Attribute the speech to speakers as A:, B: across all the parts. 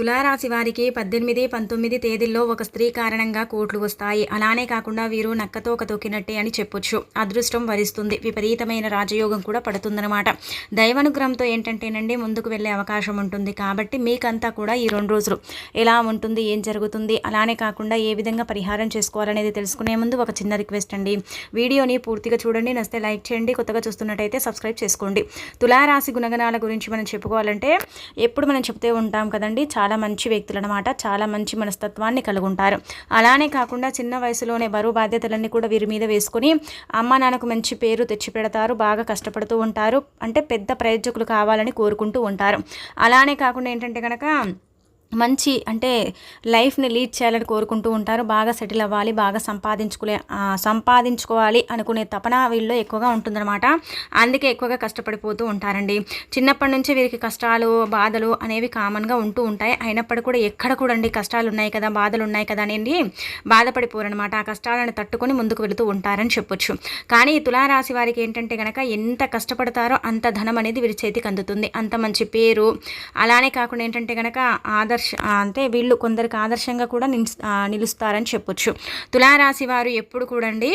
A: తులారాశి వారికి పద్దెనిమిది పంతొమ్మిది తేదీల్లో ఒక స్త్రీ కారణంగా కోట్లు వస్తాయి. అలానే కాకుండా వీరు నక్కతో ఒక తొక్కినట్టే అని చెప్పొచ్చు. అదృష్టం వరిస్తుంది. విపరీతమైన రాజయోగం కూడా పడుతుందన్నమాట. దైవానుగ్రహంతో ఏంటంటేనండి ముందుకు వెళ్ళే అవకాశం ఉంటుంది. కాబట్టి మీకంతా కూడా ఈ రెండు రోజులు ఎలా ఉంటుంది ఏం జరుగుతుంది అలానే కాకుండా ఏ విధంగా పరిహారం చేసుకోవాలనేది తెలుసుకునే ముందు ఒక చిన్న రిక్వెస్ట్ అండి. వీడియోని పూర్తిగా చూడండి. నస్తే లైక్ చేయండి. కొత్తగా చూస్తున్నట్టయితే సబ్స్క్రైబ్ చేసుకోండి. తులారాశి గుణగణాల గురించి మనం చెప్పుకోవాలంటే ఎప్పుడు మనం చెప్తే ఉంటాం కదండి చాలా చాలా మంచి వ్యక్తులు అనమాట చాలా మంచి మనస్తత్వాన్ని కలిగి ఉంటారు అలానే కాకుండా చిన్న వయసులోనే బరువు బాధ్యతలన్నీ కూడా వీరి మీద వేసుకొని అమ్మ నాన్నకు మంచి పేరు తెచ్చి పెడతారు. బాగా కష్టపడుతూ ఉంటారు. అంటే పెద్ద ప్రయోజకులు కావాలని కోరుకుంటూ ఉంటారు. అలానే కాకుండా ఏంటంటే కనుక మంచి అంటే లైఫ్ని లీడ్ చేయాలని కోరుకుంటూ ఉంటారు. బాగా సెటిల్ అవ్వాలి బాగా సంపాదించుకునే సంపాదించుకోవాలి అనుకునే తపన వీళ్ళు ఎక్కువగా ఉంటుందన్నమాట. అందుకే ఎక్కువగా కష్టపడిపోతూ ఉంటారండి. చిన్నప్పటి నుంచి వీరికి కష్టాలు బాధలు అనేవి కామన్గా ఉంటూ ఉంటాయి. అయినప్పటికీ కూడా ఎక్కడ కూడా అండి కష్టాలు ఉన్నాయి కదా బాధలు ఉన్నాయి కదా అనేది బాధపడిపోరనమాట ఆ కష్టాలను తట్టుకొని ముందుకు వెళుతూ ఉంటారని చెప్పొచ్చు. కానీ ఈ తులారాశి వారికి ఏంటంటే కనుక ఎంత కష్టపడతారో అంత ధనం అనేది వీరి చేతికి అందుతుంది. అంత మంచి పేరు. అలానే కాకుండా ఏంటంటే కనుక ఆదర్శ ఆదర్శ అంటే వీళ్ళు కొందరికి ఆదర్శంగా కూడా నిలుస్తారని చెప్పొచ్చు. తులారాశి వారు ఎప్పుడు కూడండి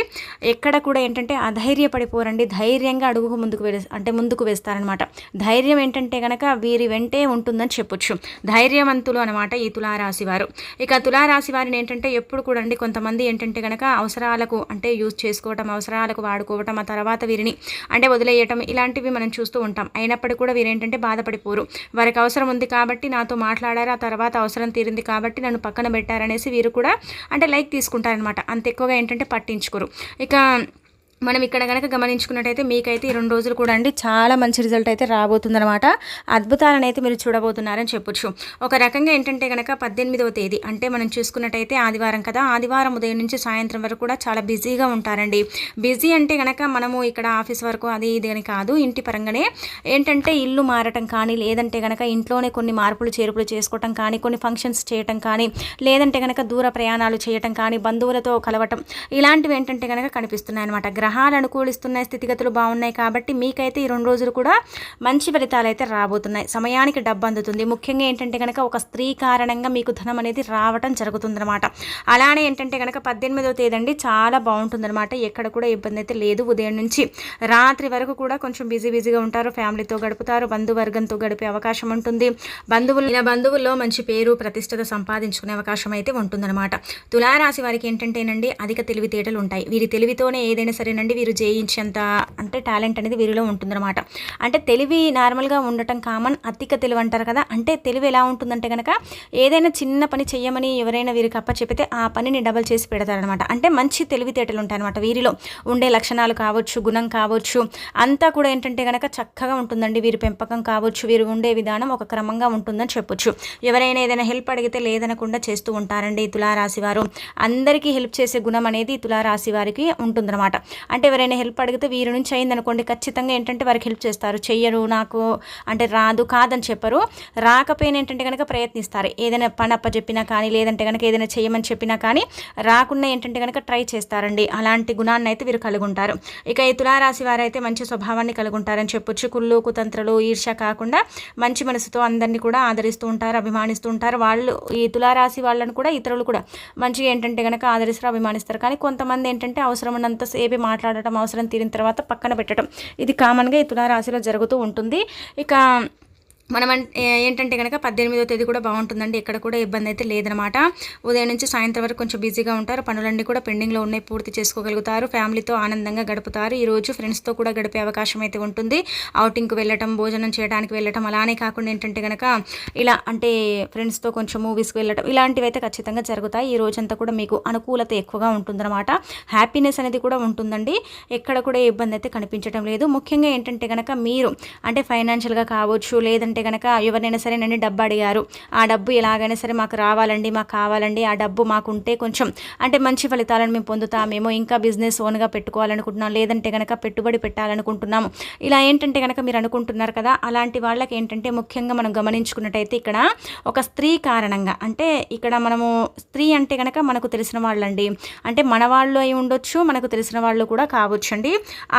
A: ఎక్కడ కూడా ఏంటంటే అధైర్యపడిపోరండి. ధైర్యంగా అడుగు ముందుకు వే అంటే ముందుకు వేస్తారనమాట ధైర్యం ఏంటంటే కనుక వీరి వెంటే ఉంటుందని చెప్పొచ్చు. ధైర్యవంతులు అనమాట ఈ తులారాశి వారు. ఇక తులారాశి వారిని ఏంటంటే ఎప్పుడు కూడండి కొంతమంది ఏంటంటే కనుక అవసరాలకు అంటే యూజ్ చేసుకోవటం అవసరాలకు వాడుకోవటం ఆ తర్వాత వీరిని అంటే వదిలేయటం ఇలాంటివి మనం చూస్తూ ఉంటాం. అయినప్పటికీ కూడా వీరు ఏంటంటే బాధపడిపోరు. వారికి అవసరం ఉంది కాబట్టి నాతో మాట్లాడారు ఆ తర్వాత తర్వాత అవసరం తీరింది కాబట్టి నన్ను పక్కన పెట్టారనేసి వీరు కూడా అంటే లైక్ తీసుకుంటారనమాట అంత ఎక్కువగా ఏంటంటే పట్టించుకోరు. ఇక మనం ఇక్కడ కనుక గమనించుకున్నట్టయితే మీకైతే ఈ రెండు రోజులు కూడా అండి చాలా మంచి రిజల్ట్ అయితే రాబోతుందన్నమాట. అద్భుతాలను అయితే మీరు చూడబోతున్నారని చెప్పొచ్చు. ఒక రకంగా ఏంటంటే కనుక పద్దెనిమిదవ తేదీ అంటే మనం చూసుకున్నట్టయితే ఆదివారం కదా ఆదివారం ఉదయం నుంచి సాయంత్రం వరకు కూడా చాలా బిజీగా ఉంటారండి. బిజీ అంటే కనుక మనము ఇక్కడ ఆఫీస్ వరకు అది ఇది అని కాదు ఇంటి పరంగానే ఏంటంటే ఇల్లు మారటం కానీ లేదంటే కనుక ఇంట్లోనే కొన్ని మార్పులు చేర్పులు చేసుకోవటం కానీ కొన్ని ఫంక్షన్స్ చేయటం కానీ లేదంటే కనుక దూర ప్రయాణాలు చేయటం కానీ బంధువులతో కలవటం ఇలాంటివి ఏంటంటే కనుక కనిపిస్తున్నాయి అనమాట గ్రహ గ్రహాలు అనుకూలిస్తున్నాయి స్థితిగతులు బాగున్నాయి కాబట్టి మీకైతే ఈ రెండు రోజులు కూడా మంచి ఫలితాలు అయితే రాబోతున్నాయి. సమయానికి డబ్బు అందుతుంది ముఖ్యంగా ఏంటంటే కనుక ఒక స్త్రీ కారణంగా మీకు ధనం అనేది రావటం జరుగుతుందనమాట అలానే ఏంటంటే కనుక పద్దెనిమిదవ తేదీ అండి చాలా బాగుంటుందన్నమాట. ఎక్కడ కూడా ఇబ్బంది అయితే లేదు. ఉదయం నుంచి రాత్రి వరకు కూడా కొంచెం బిజీ బిజీగా ఉంటారు. ఫ్యామిలీతో గడుపుతారు. బంధువర్గంతో గడిపే అవకాశం ఉంటుంది. బంధువులు ఇలా బంధువుల్లో మంచి పేరు ప్రతిష్టత సంపాదించుకునే అవకాశం అయితే ఉంటుందన్నమాట. తులారాశి వారికి ఏంటంటేనండి అధిక తెలివితేటలు ఉంటాయి. వీరి తెలివితోనే ఏదైనా సరే నుండి వీరు జయించేంత అంటే టాలెంట్ అనేది వీరిలో ఉంటుందన్నమాట. అంటే తెలివి నార్మల్గా ఉండటం కామన్ అతిక తెలివి అంటారు కదా అంటే తెలివి ఎలా ఉంటుందంటే కనుక ఏదైనా చిన్న పని చెయ్యమని ఎవరైనా వీరికి అప్ప చెప్తే ఆ పనిని డబల్ చేసి పెడతారనమాట అంటే మంచి తెలివితేటలు ఉంటాయన్నమాట వీరిలో. ఉండే లక్షణాలు కావచ్చు గుణం కావచ్చు అంతా కూడా ఏంటంటే కనుక చక్కగా ఉంటుందండి వీరి పెంపకం కావచ్చు వీరు ఉండే విధానం ఒక క్రమంగా ఉంటుందని చెప్పొచ్చు. ఎవరైనా ఏదైనా హెల్ప్ అడిగితే లేదనకుండా చేస్తూ ఉంటారండి తులారాశి వారు. అందరికీ హెల్ప్ చేసే గుణం అనేది తులారాశి వారికి ఉంటుందన్నమాట. అంటే ఎవరైనా హెల్ప్ అడిగితే వీరి నుంచి అయిందనుకోండి ఖచ్చితంగా ఏంటంటే వారికి హెల్ప్ చేస్తారు. చెయ్యరు నాకు అంటే రాదు కాదని చెప్పరు. రాకపోయినా ఏంటంటే కనుక ప్రయత్నిస్తారు. ఏదైనా పని అప్ప చెప్పినా కానీ లేదంటే కనుక ఏదైనా చేయమని చెప్పినా కానీ రాకుండా ఏంటంటే కనుక ట్రై చేస్తారండి. అలాంటి గుణాన్ని అయితే వీరు కలిగి ఉంటారు ఇక ఈ తులారాశి వారైతే మంచి స్వభావాన్ని కలిగి ఉంటారని చెప్పొచ్చు. కుళ్ళు కుతంత్రలు ఈర్ష్య కాకుండా మంచి మనసుతో అందరినీ కూడా ఆదరిస్తూ ఉంటారు అభిమానిస్తూ ఉంటారు. వాళ్ళు ఈ తులారాశి వాళ్ళని కూడా ఇతరులు కూడా మంచిగా ఏంటంటే కనుక ఆదరిస్తారు అభిమానిస్తారు. కానీ కొంతమంది ఏంటంటే అవసరం ఉన్నంత సేపే మాట్లాడటం అవసరం తీరిన తర్వాత పక్కన పెట్టడం ఇది కామన్గా ఈ తులారాశిలో జరుగుతూ ఉంటుంది. ఇక మనం ఏంటంటే కనుక పద్దెనిమిదో తేదీ కూడా బాగుంటుందండి. ఎక్కడ కూడా ఇబ్బంది అయితే లేదనమాట. ఉదయం నుంచి సాయంత్రం వరకు కొంచెం బిజీగా ఉంటారు. పనులన్నీ కూడా పెండింగ్లో ఉన్నాయి. పూర్తి చేసుకోగలుగుతారు. ఫ్యామిలీతో ఆనందంగా గడుపుతారు. ఈరోజు ఫ్రెండ్స్తో కూడా గడిపే అవకాశం అయితే ఉంటుంది. అవుటింగ్కి వెళ్ళటం భోజనం చేయడానికి వెళ్ళటం అలానే కాకుండా ఏంటంటే కనుక ఇలా అంటే ఫ్రెండ్స్తో కొంచెం మూవీస్కి వెళ్ళటం ఇలాంటివి అయితే ఖచ్చితంగా జరుగుతాయి. ఈ రోజంతా కూడా మీకు అనుకూలత ఎక్కువగా ఉంటుందన్నమాట. హ్యాపీనెస్ అనేది కూడా ఉంటుందండి. ఎక్కడ కూడా ఇబ్బంది అయితే కనిపించడం లేదు. ముఖ్యంగా ఏంటంటే కనుక మీరు అంటే ఫైనాన్షియల్గా కావచ్చు లేదంటే అంటే కనుక ఎవరినైనా సరే నన్ను డబ్బు అడిగారు. ఆ డబ్బు ఎలాగైనా సరే మాకు రావాలండి మాకు కావాలండి. ఆ డబ్బు మాకు ఉంటే కొంచెం అంటే మంచి ఫలితాలను మేము పొందుతామేమో ఇంకా బిజినెస్ ఓన్గా పెట్టుకోవాలనుకుంటున్నాం లేదంటే కనుక పెట్టుబడి పెట్టాలనుకుంటున్నాము ఇలా ఏంటంటే కనుక మీరు అనుకుంటున్నారు కదా అలాంటి వాళ్ళకి ఏంటంటే ముఖ్యంగా మనం గమనించుకున్నట్టయితే ఇక్కడ ఒక స్త్రీ కారణంగా అంటే ఇక్కడ మనము స్త్రీ అంటే కనుక మనకు తెలిసిన వాళ్ళండి. అంటే మన వాళ్ళు అయి ఉండొచ్చు మనకు తెలిసిన వాళ్ళు కూడా కావచ్చు అండి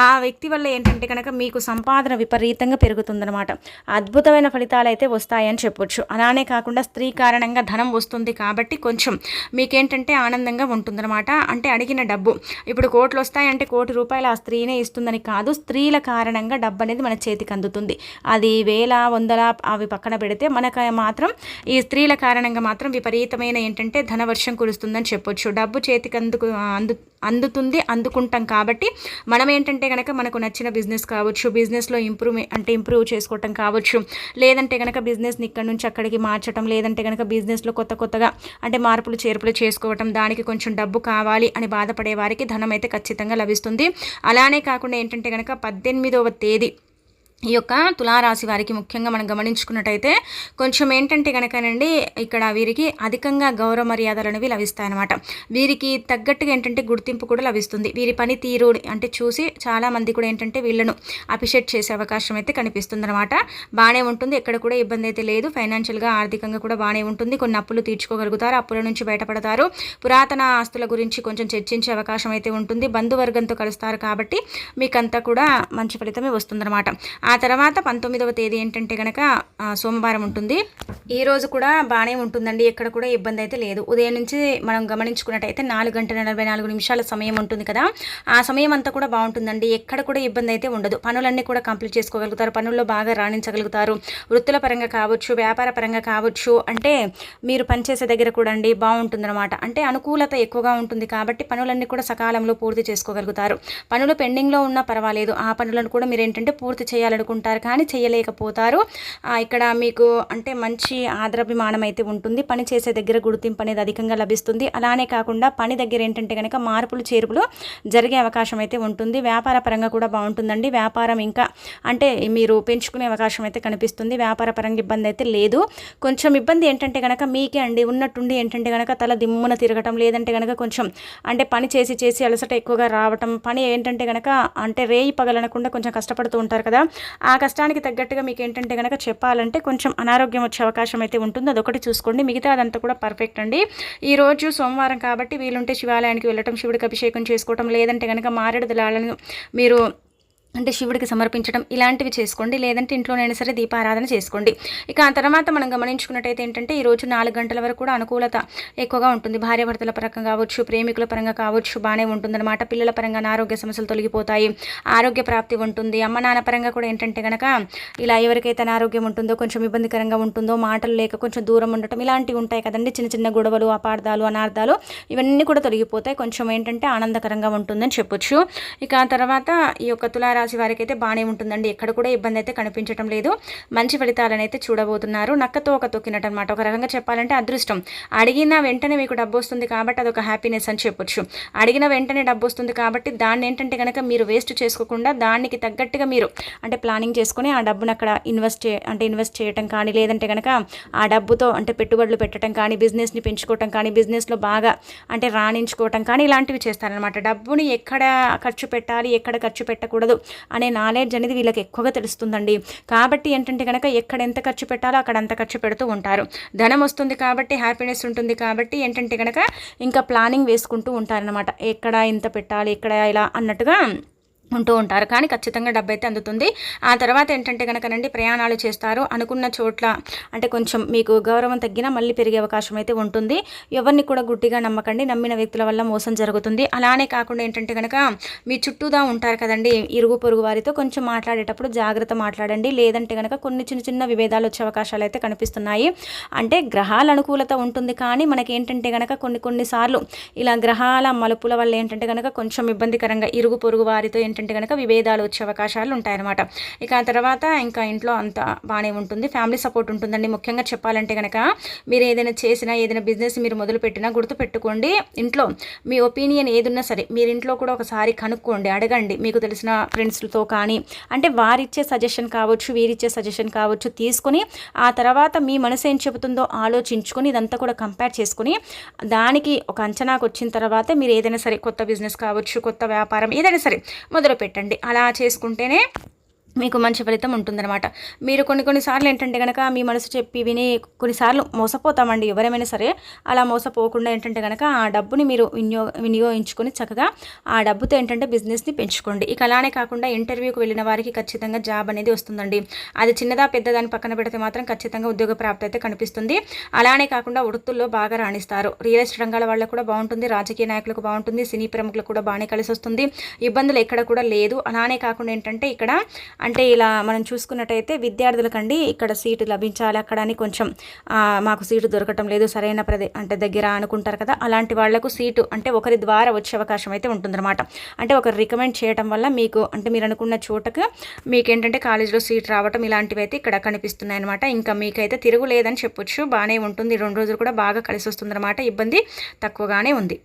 A: ఆ వ్యక్తి వల్ల ఏంటంటే కనుక మీకు సంపాదన విపరీతంగా పెరుగుతుందన్నమాట. అద్భుతమైన అనుకూలమైన ఫలితాలు అయితే వస్తాయని చెప్పొచ్చు. అలానే కాకుండా స్త్రీ కారణంగా ధనం వస్తుంది కాబట్టి కొంచెం మీకేంటంటే ఆనందంగా ఉంటుందన్నమాట. అంటే అడిగిన డబ్బు. ఇప్పుడు కోట్లు వస్తాయంటే కోటి రూపాయలు ఆ స్త్రీనే ఇస్తుందని కాదు స్త్రీల కారణంగా డబ్బు అనేది మన చేతికి అందుతుంది. అది వేల వందల అవి పక్కన పెడితే మనకు మాత్రం ఈ స్త్రీల కారణంగా మాత్రం విపరీతమైన ఏంటంటే ధనవర్షం కురుస్తుందని చెప్పొచ్చు. డబ్బు చేతికి అందుకు అందు అందుతుంది అందుకుంటాం కాబట్టి మనం ఏంటంటే కనుక మనకు నచ్చిన బిజినెస్ కావచ్చు బిజినెస్లో ఇంప్రూవ్ అంటే ఇంప్రూవ్ చేసుకోవటం కావచ్చు లేదంటే కనుక బిజినెస్ని ఇక్కడ నుంచి అక్కడికి మార్చడం లేదంటే కనుక బిజినెస్లో కొత్త కొత్తగా అంటే మార్పులు చేర్పులు చేసుకోవటం దానికి కొంచెం డబ్బు కావాలి అని బాధపడే వారికి ధనం అయితే ఖచ్చితంగా లభిస్తుంది. అలానే కాకుండా ఏంటంటే కనుక పద్దెనిమిదవ తేదీ ఈ యొక్క తులారాశి వారికి ముఖ్యంగా మనం గమనించుకున్నట్టయితే కొంచెం ఏంటంటే కనుకనండి ఇక్కడ వీరికి అధికంగా గౌరవ మర్యాదలు అనేవి లభిస్తాయన్నమాట. వీరికి తగ్గట్టుగా ఏంటంటే గుర్తింపు కూడా లభిస్తుంది. వీరి పని తీరు అంటే చూసి చాలామంది కూడా ఏంటంటే వీళ్ళను అప్రిషియేట్ చేసే అవకాశం అయితే కనిపిస్తుంది అనమాట బాగానే ఉంటుంది. ఎక్కడ కూడా ఇబ్బంది అయితే లేదు. ఫైనాన్షియల్గా ఆర్థికంగా కూడా బాగానే ఉంటుంది. కొన్ని అప్పులు తీర్చుకోగలుగుతారు. అప్పుల నుంచి బయటపడతారు. పురాతన ఆస్తుల గురించి కొంచెం చర్చించే అవకాశం అయితే ఉంటుంది. బంధువర్గంతో కలుస్తారు కాబట్టి మీకంతా కూడా మంచి ఫలితమే వస్తుందన్నమాట. ఆ తర్వాత పంతొమ్మిదవ తేదీ ఏంటంటే కనుక సోమవారం ఉంటుంది. ఈ రోజు కూడా బాగానే ఉంటుందండి. ఎక్కడ కూడా ఇబ్బంది అయితే లేదు. ఉదయం నుంచి మనం గమనించుకున్నట్టయితే నాలుగు గంటల నలభై నాలుగు నిమిషాల సమయం ఉంటుంది కదా. ఆ సమయం అంతా కూడా బాగుంటుందండి. ఎక్కడ కూడా ఇబ్బంది అయితే ఉండదు. పనులన్నీ కూడా కంప్లీట్ చేసుకోగలుగుతారు. పనుల్లో బాగా రాణించగలుగుతారు. వృత్తుల పరంగా కావచ్చు వ్యాపార పరంగా కావచ్చు అంటే మీరు పనిచేసే దగ్గర కూడా అండి బాగుంటుందన్నమాట. అంటే అనుకూలత ఎక్కువగా ఉంటుంది కాబట్టి పనులన్నీ కూడా సకాలంలో పూర్తి చేసుకోగలుగుతారు. పనులు పెండింగ్లో ఉన్నా పర్వాలేదు. ఆ పనులను కూడా మీరు ఏంటంటే పూర్తి చేయాలి చేయాలనుకుంటారు కానీ చేయలేకపోతారు. ఇక్కడ మీకు అంటే మంచి ఆదరాభిమానం అయితే ఉంటుంది. పని చేసే దగ్గర గుర్తింపు అనేది అధికంగా లభిస్తుంది. అలానే కాకుండా పని దగ్గర ఏంటంటే కనుక మార్పులు చేర్పులు జరిగే అవకాశం అయితే ఉంటుంది. వ్యాపార పరంగా కూడా బాగుంటుందండి. వ్యాపారం ఇంకా అంటే మీరు పెంచుకునే అవకాశం అయితే కనిపిస్తుంది. వ్యాపార పరంగా ఇబ్బంది అయితే లేదు. కొంచెం ఇబ్బంది ఏంటంటే కనుక మీకే అండి. ఉన్నట్టుండి ఏంటంటే కనుక తల దిమ్మున తిరగటం లేదంటే కనుక కొంచెం అంటే పని చేసి చేసి అలసట ఎక్కువగా రావటం పని ఏంటంటే కనుక అంటే రేయి పగలనకుండా కొంచెం కష్టపడుతూ ఉంటారు కదా. ఆ కష్టానికి తగ్గట్టుగా మీకు ఏంటంటే కనుక చెప్పాలంటే కొంచెం అనారోగ్యం వచ్చే అవకాశం అయితే ఉంటుంది. అదొకటి చూసుకోండి. మిగతా అదంతా కూడా పర్ఫెక్ట్ అండి. ఈరోజు సోమవారం కాబట్టి వీలుంటే శివాలయానికి వెళ్ళటం శివుడికి అభిషేకం చేసుకోవటం లేదంటే కనుక మారేడు దళాలను మీరు అంటే శివుడికి సమర్పించడం ఇలాంటివి చేసుకోండి. లేదంటే ఇంట్లోనైనా సరే దీపారాధన చేసుకోండి. ఇక ఆ తర్వాత మనం గమనించుకున్నట్టయితే ఏంటంటే ఈరోజు నాలుగు గంటల వరకు కూడా అనుకూలత ఎక్కువగా ఉంటుంది. భార్యాభర్తల పరంగా కావచ్చు ప్రేమికుల పరంగా కావచ్చు బాగానే ఉంటుందన్నమాట. పిల్లల పరంగా ఆరోగ్య సమస్యలు తొలగిపోతాయి ఆరోగ్య ప్రాప్తి ఉంటుంది. అమ్మ నాన్న పరంగా కూడా ఏంటంటే కనుక ఇలా ఎవరికైతే అనారోగ్యం ఉంటుందో కొంచెం ఇబ్బందికరంగా ఉంటుందో మాటలు లేక కొంచెం దూరం ఉండటం ఇలాంటివి ఉంటాయి కదండి. చిన్న చిన్న గొడవలు అపార్థాలు అనార్థాలు ఇవన్నీ కూడా తొలగిపోతాయి. కొంచెం ఏంటంటే ఆనందకరంగా ఉంటుందని చెప్పొచ్చు. ఇక ఆ తర్వాత ఈ యొక్క తులారా రాశి వారికి అయితే బాగానే ఉంటుందండి. ఎక్కడ కూడా ఇబ్బంది అయితే కనిపించడం లేదు. మంచి ఫలితాలను అయితే చూడబోతున్నారు. నక్కతో ఒక తొక్కినట్టు అనమాట ఒక రకంగా చెప్పాలంటే అదృష్టం. అడిగిన వెంటనే మీకు డబ్బు వస్తుంది కాబట్టి అదొక హ్యాపీనెస్ అని చెప్పొచ్చు. అడిగిన వెంటనే డబ్బు వస్తుంది కాబట్టి దాన్ని ఏంటంటే కనుక మీరు వేస్ట్ చేసుకోకుండా దానికి తగ్గట్టుగా మీరు అంటే ప్లానింగ్ చేసుకుని ఆ డబ్బును అక్కడ ఇన్వెస్ట్ చే అంటే ఇన్వెస్ట్ చేయటం కానీ లేదంటే కనుక ఆ డబ్బుతో అంటే పెట్టుబడులు పెట్టడం కానీ బిజినెస్ని పెంచుకోవటం కానీ బిజినెస్లో బాగా అంటే రాణించుకోవటం కానీ ఇలాంటివి చేస్తారనమాట డబ్బుని ఎక్కడ ఖర్చు పెట్టాలి ఎక్కడ ఖర్చు పెట్టకూడదు. అనే నాలెడ్జ్ అనేది వీళ్ళకి ఎక్కువగా తెలుస్తుందండి. కాబట్టి ఏంటంటే కనుక ఎక్కడ ఎంత ఖర్చు పెట్టాలో అక్కడ అంత ఖర్చు పెడుతూ ఉంటారు. ధనం వస్తుంది కాబట్టి హ్యాపీనెస్ ఉంటుంది కాబట్టి ఏంటంటే కనుక ఇంకా ప్లానింగ్ వేసుకుంటూ ఉంటారనమాట ఎక్కడ ఇంత పెట్టాలి ఎక్కడ ఇలా అన్నట్టుగా ఉంటూ ఉంటారు. కానీ ఖచ్చితంగా డబ్బు అయితే అందుతుంది. ఆ తర్వాత ఏంటంటే కనుకనండి ప్రయాణాలు చేస్తారు. అనుకున్న చోట్ల అంటే కొంచెం మీకు గౌరవం తగ్గినా మళ్ళీ పెరిగే అవకాశం అయితే ఉంటుంది. ఎవరిని కూడా గుడ్డిగా నమ్మకండి. నమ్మిన వ్యక్తుల వల్ల మోసం జరుగుతుంది. అలానే కాకుండా ఏంటంటే కనుక మీ చుట్టూదా ఉంటారు కదండి ఇరుగు పొరుగు వారితో కొంచెం మాట్లాడేటప్పుడు జాగ్రత్త మాట్లాడండి. లేదంటే కనుక కొన్ని చిన్న చిన్న విభేదాలు వచ్చే అవకాశాలు అయితే కనిపిస్తున్నాయి. అంటే గ్రహాల అనుకూలత ఉంటుంది. కానీ మనకి ఏంటంటే కనుక కొన్ని కొన్నిసార్లు ఇలా గ్రహాల మలుపుల వల్ల ఏంటంటే కనుక కొంచెం ఇబ్బందికరంగా ఇరుగు పొరుగు వారితో ఏంటంటే కనుక విభేదాలు వచ్చే అవకాశాలు ఉంటాయన్నమాట. ఇక ఆ తర్వాత ఇంకా ఇంట్లో అంత బాగానే ఉంటుంది. ఫ్యామిలీ సపోర్ట్ ఉంటుందండి. ముఖ్యంగా చెప్పాలంటే కనుక మీరు ఏదైనా చేసినా ఏదైనా బిజినెస్ మీరు మొదలుపెట్టినా గుర్తుపెట్టుకోండి. ఇంట్లో మీ ఒపీనియన్ ఏదున్నా సరే మీరు ఇంట్లో కూడా ఒకసారి కనుక్కోండి. అడగండి. మీకు తెలిసిన ఫ్రెండ్స్తో కానీ అంటే వారిచ్చే సజెషన్ కావచ్చు వీరిచ్చే సజెషన్ కావచ్చు తీసుకొని ఆ తర్వాత మీ మనసు ఏం చెబుతుందో ఆలోచించుకొని ఇదంతా కూడా కంపేర్ చేసుకుని దానికి ఒక అంచనాకు వచ్చిన తర్వాత మీరు ఏదైనా సరే కొత్త బిజినెస్ కావచ్చు కొత్త వ్యాపారం ఏదైనా సరే మొదలు పెట్టండి. అలా చేసుకుంటేనే మీకు మంచి ఫలితం ఉంటుందన్నమాట. మీరు కొన్ని కొన్నిసార్లు ఏంటంటే కనుక మీ మనసు చెప్పి విని కొన్నిసార్లు మోసపోతామండి. ఎవరేమైనా సరే అలా మోసపోకుండా ఏంటంటే కనుక ఆ డబ్బుని మీరు వినియోగ వినియోగించుకొని చక్కగా ఆ డబ్బుతో ఏంటంటే బిజినెస్ని పెంచుకోండి. ఇక అలానే కాకుండా ఇంటర్వ్యూకి వెళ్ళిన వారికి ఖచ్చితంగా జాబ్ అనేది వస్తుందండి. అది చిన్నదా పెద్దదాని పక్కన పెడితే మాత్రం ఖచ్చితంగా ఉద్యోగ ప్రాప్తి అయితే కనిపిస్తుంది. అలానే కాకుండా వృత్తుల్లో బాగా రాణిస్తారు. రియల్ ఎస్టేట్ రంగాల వాళ్ళకు కూడా బాగుంటుంది. రాజకీయ నాయకులకు బాగుంటుంది. సినీ ప్రముఖులకు కూడా బాగానే కలిసి వస్తుంది ఇబ్బందులు ఎక్కడ కూడా లేదు. అలానే కాకుండా ఏంటంటే ఇక్కడ అంటే ఇలా మనం చూసుకున్నట్టయితే విద్యార్థులకండి ఇక్కడ సీటు లభించాలి. అక్కడ అని కొంచెం మాకు సీటు దొరకటం లేదు. సరైన ప్రదే అంటే దగ్గర అనుకుంటారు కదా అలాంటి వాళ్ళకు సీటు అంటే ఒకరి ద్వారా వచ్చే అవకాశం అయితే ఉంటుందన్నమాట. అంటే ఒకరు రికమెండ్ చేయడం వల్ల మీకు అంటే మీరు అనుకున్న చోటకు మీకేంటంటే కాలేజీలో సీట్ రావటం ఇలాంటివి అయితే ఇక్కడ కనిపిస్తున్నాయి అనమాట ఇంకా మీకైతే తిరుగులేదని చెప్పొచ్చు. బాగానే ఉంటుంది. రెండు రోజులు కూడా బాగా కలిసి వస్తుందన్నమాట ఇబ్బంది తక్కువగానే ఉంది.